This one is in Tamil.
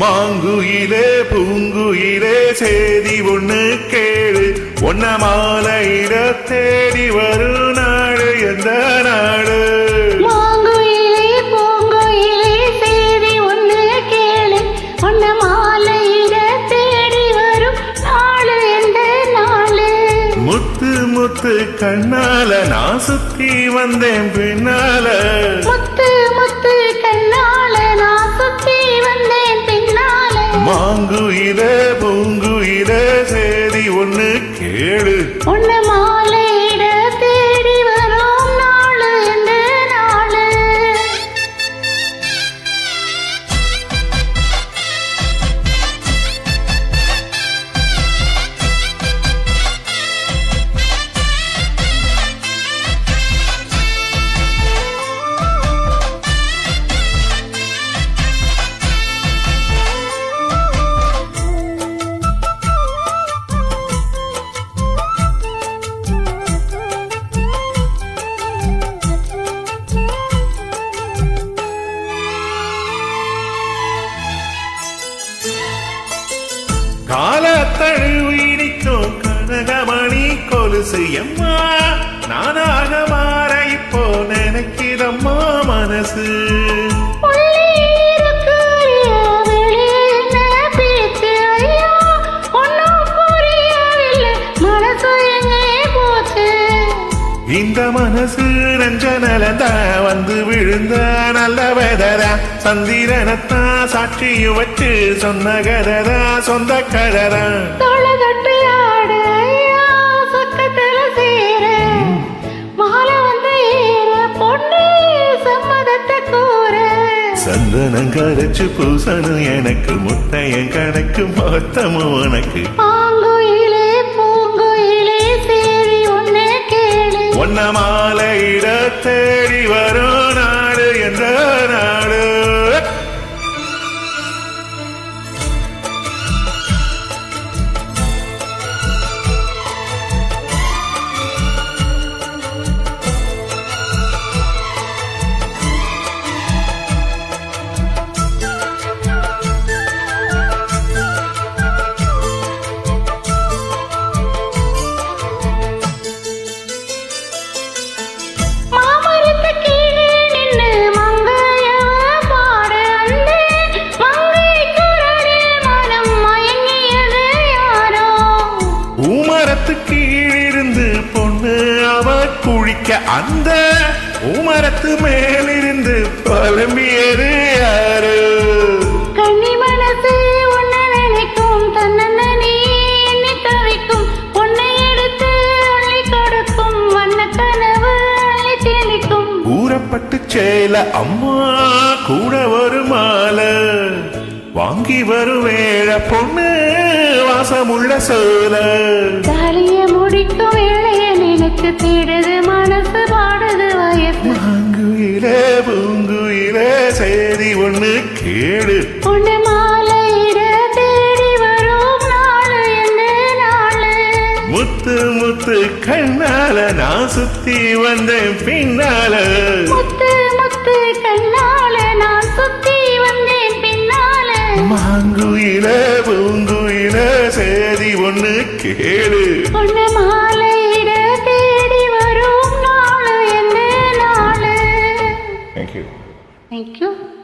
மாங்குயிலே பூங்குயிலே செய்தி ஒண்ணு கேளு. ஒன்ன மாலையிட தேடி வரும் நாடு எந்த நாடு முத்து முத்து கண்ணால நான் சுத்தி வந்தேன் பின்னால. முத்து மாங்குயிலே பூங்குயிலே சேதி ஒண்ணு கேளு. உன்ன கால தழுவி கனகமணி கொலுசு எம்மா நானாக மாற இப்போ நினைக்கிறம்மா மனசு. இந்த மனசு நஞ்ச நலந்தா வந்து விழுந்த நல்ல வேதரா. சந்திரனத்தான் சாட்சியும் வச்சு சொன்ன கதரா சொந்த கூற. சந்தனம் கரைச்சு பூசணும் எனக்கு முட்டையன் கணக்கு மொத்தமும் உனக்கு. ஒன்ன மாலையிட தேடி வரும். அள்ளி கொடுக்கும் வண்ண கனவு அள்ளி தெளிக்கும். ஊறப்பட்டு சேல அம்மா கூட ஒரு மாலை. வாங்கி வரும் வேழ பொண்ணு வாசமுள்ள சோல. தாலிய முடிக்கும் வேளைய நினைச்சு தேடுது மனசு பாடுது வயசு. மாங்குயிலே பூங்குயிலே செய்தி ஒண்ணு கேடு உன்னை மாலையிட தேடி வரும் நாளு என்ன நாளு? முத்து முத்து கண்ணால நான் சுத்தி வந்தேன் பின்னால. முத்து முத்து கண்ணால நான் சுத்தி வந்தேன் பின்னால. மாங்குயிலே பூங்குயிலே செய்தி ஒண்ணு கேடு உன்னை மாலையிட Thank you.